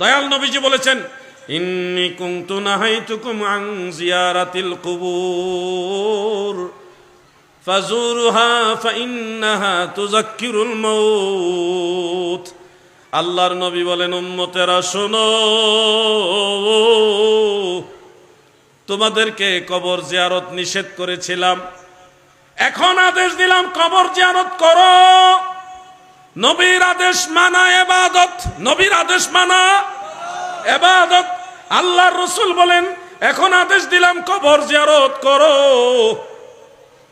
দয়াল নবীজি বলেছেন, ইন্নি কুনতু নাহাইতুকুম আন জিয়ারাতিল কুবুর। ফাজুরুহা ফাইন্নাহা তুযাক্কিরুল মাউত। আল্লাহর নবী বলেন, উম্মতেরা, শোনো। তোমাদেরকে কবর জিয়ারত নিষেধ করেছিলাম। এখন আদেশ দিলাম, কবর জিয়ারত করো। নবীর আদেশ মানা এবাদত, নবীর আদেশ মানা এবাদত। আল্লাহর রসুল বলেন, এখন আদেশ দিলাম, কবর জিয়ারত করো।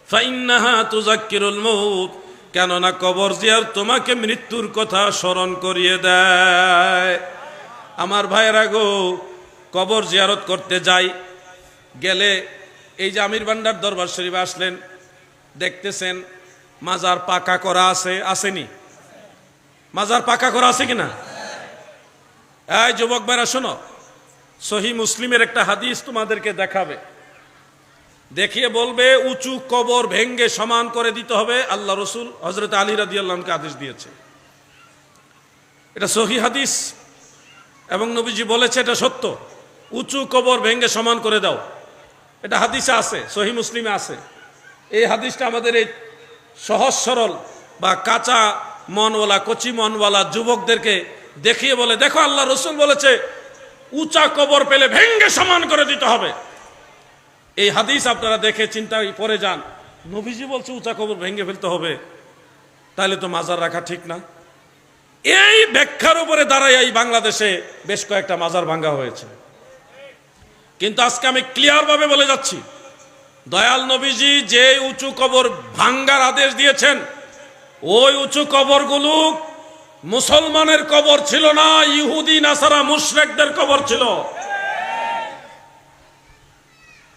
ফাইন্নাহা তুজাক্কিরুল মউত, কেননা কবর জিয়ার তোমাকে মৃত্যুর কথা স্মরণ করিয়ে দেয়। আমার ভাইয়েরা গো, কবর জিয়ারত করতে যাই, গেলে এই যে আমির ভান্ডার দরবার শরীফ আসলেন, দেখতেছেন, মাজার পাকা করা আছে, আসেনি। মাজার পাকা করা আছে কিনা? এই যুবক ভাইরা, শোনো, সহি মুসলিমের একটা হাদিস তোমাদেরকে দেখাবে। দেখিয়ে বলবে, উঁচু কবর ভেঙ্গে সমান করে দিতে হবে, আল্লাহ রসুল হজরত আলী আল্লাহকে আদেশ দিয়েছে। এটা সহি হাদিস, এবং নবীজি বলেছে এটা সত্য। উঁচু কবর ভেঙ্গে সমান করে দাও। এটা হাদিসে আছে, সহি মুসলিমে আছে। এই হাদিসটা আমাদের এই সহজ সরল বা কাঁচা মনওয়ালা, কচি মনওয়ালা যুবকদেরকে দেখিয়ে বলে, দেখো, আল্লাহ রসুল বলেছে, উঁচা কবর পেলে ভেঙ্গে সমান করে দিতে হবে। এই হাদিস আপনারা দেখে চিন্তায় পড়ে যান। নবীজি বলছে, উঁচা কবর ভেঙে ফেলতে হবে। তাহলে তো মাজার রাখা ঠিক না। এই ব্যাখ্যার উপরে দাঁড়ায় এই বাংলাদেশে বেশ কয়েকটা মাজার ভাঙ্গা হয়েছে। কিন্তু আজকে আমি ক্লিয়ার ভাবে বলে যাচ্ছি, দয়াল নবীজি যে উঁচু কবর ভাঙ্গার আদেশ দিয়েছেন ওই উঁচু কবরগুলো মুসলমানের কবর ছিল না, ইহুদি, নাসারা, মুশরেকদের কবর ছিল।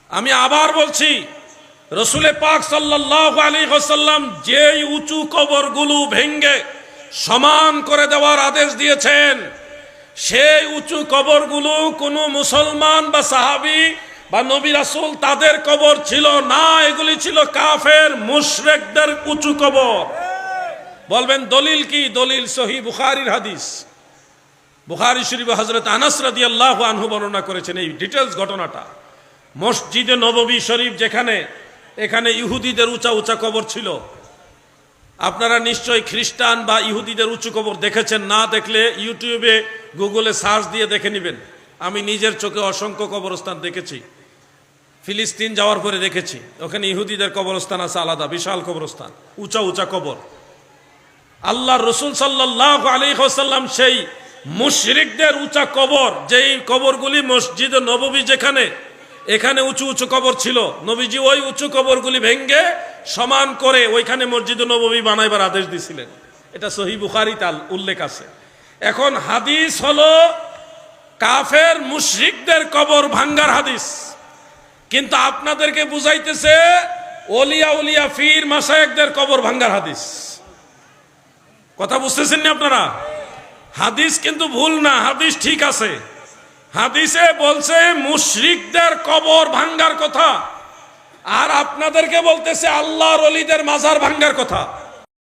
আমি আবার বলছি, রসুলে পাক সাল্লাহ আলী হোসাল্লাম যে উঁচু কবরগুলো ভেঙ্গে সমান করে দেওয়ার আদেশ দিয়েছেন, সেই উঁচু কবরগুলো কোনো মুসলমান বা সাহাবি বা নবী রাসুল তাদের কবর ছিল না, এগুলি ছিল কাফের, মুশরেকদের উঁচু কবর। বলবেন, দলিল কি? দলিল সহি বুখারির হাদিস। বুখারি শরীফ হজরত আনাস আল্লাহ আনহু বর্ণনা করেছেন এই ডিটেলস ঘটনাটা। মসজিদে নববী শরীফ যেখানে, এখানে ইহুদিদের উঁচা উঁচা কবর ছিল। আপনারা নিশ্চয়ই খ্রিস্টান বা ইহুদিদের উঁচু কবর দেখেছেন, না দেখলে ইউটিউবে, গুগলে সার্চ দিয়ে দেখে নেবেন। আমি নিজের চোখে অসংখ্য কবরস্থান দেখেছি। ফিলিস্তিন যাওয়ার পরে দেখেছি। ওখানে ইহুদিদের কবরস্থান আছে আলাদা, বিশাল কবরস্থান, উঁচা উঁচা কবর। আল্লাহ রসুল সাল্লাহ আলী হোসাল্লাম সেই মুশরিকদের উঁচা কবর, যেই কবরগুলি মসজিদে নববী যেখানে, এখানে উঁচু উঁচু কবর ছিল। নবীজি ওই উঁচু কবরগুলি ভেঙ্গে সমান করে ওইখানে মসজিদ নববী বানাইবার আদেশ দিছিলেন। এটা সহি বুখারি তাল উল্লেখ আছে। এখন হাদিস হলো কাফের মুশরিকদের কবর ভাঙ্গার হাদিস। কিন্তু আপনাদেরকে বুঝাইতেছে ওলিয়া উলিয়া ফির মাসায়েকদের কবর ভাঙ্গার হাদিস। কথা বুঝতেছেন না আপনারা? হাদিস কিন্তু ভুল না, হাদিস ঠিক আছে। হাদিসে বলছে, মুশরিকদের কবর ভাঙ্গার কথা। আর আপনাদেরকে বলতেছে, আল্লাহর অলিদের মাজার ভাঙ্গার কথা।